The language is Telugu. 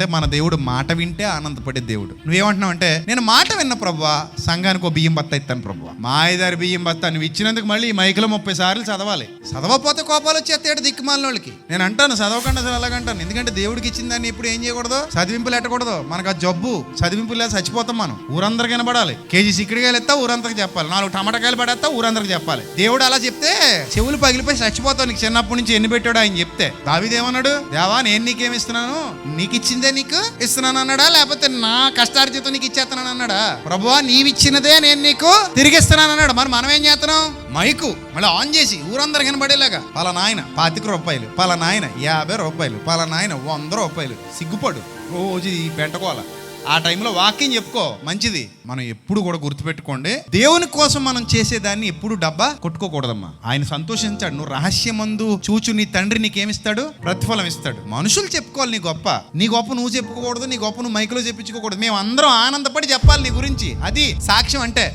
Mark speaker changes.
Speaker 1: అంటే మన దేవుడు మాట వింటే ఆనందపడే దేవుడు. నువ్వేమంటున్నావు అంటే నేను మాట విన్న ప్రభువా సంఘానికి ఒక బియ్యం బత్త ఇస్తాను ప్రభువా. మా ఐదారు బియ్యం బత్త నువ్వు ఇచ్చినందుకు మళ్ళీ ఈ మైకులో ముప్పై సార్లు చదవాలి. చదవకపోతే కోపాలు వచ్చేస్తాడు దిక్కుమాలిన వాళ్ళకి నేను అంటాను చదవకుండా అసలు అలాగంటాను ఎందుకంటే దేవుడికి ఇచ్చిన దాన్ని ఇప్పుడు ఏం చేయకూడదు? చదివింపులు ఎట్టకూడదు. మనకు ఆ జబ్బు చదివింపులు లేదా చచ్చిపోతాం మనం. ఊరందరికి వినబడాలి. కేజీ సిక్కుడికాయలు ఎత్తా ఊరందరికి చెప్పాలి. నాలుగు టమాటకాయలు పడేస్తా ఊరందరికి చెప్పాలి. దేవుడు అలా చెప్తే చెవులు పగిలిపోయి చచ్చిపోతావు. నీకు చిన్నప్పటి నుంచి ఎన్ని పెట్టాడు ఆయన చెప్తే. దావిదేమన్నాడు దేవా నేను నీకేమిస్తున్నాను నీకు ఇచ్చిందే నీకు ఇస్తున్నాను అన్నాడా లేకపోతే నా కష్టార్జితం నీకు ఇచ్చేస్తున్నాను అన్నాడా ప్రభువా నీవిచ్చినదే నేను నీకు తిరిగిస్తున్నాను అన్నాడు మరి మనం ఏం చేస్తున్నాం? మైకు మళ్ళీ ఆన్ చేసి ఊరందరు కనబడేలాగా పలా నాయన పాతిక రూపాయలు. పలా నాయన యాభై రూపాయలు. పలా నాయన వంద రూపాయలు. సిగ్గుపడు. రోజు ఈ పెంటకోల ఆ టైంలో వాక్యం చెప్పుకో. మంచిది. మనం ఎప్పుడు కూడా గుర్తుపెట్టుకోండి. దేవుని కోసం మనం చేసేదాన్ని ఎప్పుడు డబ్బా కొట్టుకోకూడదమ్మా. ఆయన సంతోషించాడు. నువ్వు రహస్యమందు చూచు నీ తండ్రి నీకేమిస్తాడు? ప్రతిఫలం ఇస్తాడు. మనుషులు చెప్పుకోవాలి నీ గొప్ప. నీ గొప్ప నువ్వు చెప్పుకోకూడదు నీ గొప్ప నువ్వు మైకులో చెప్పించుకోకూడదు. మేము అందరం ఆనందపడి చెప్పాలి నీ గురించి. అది సాక్ష్యం అంటే.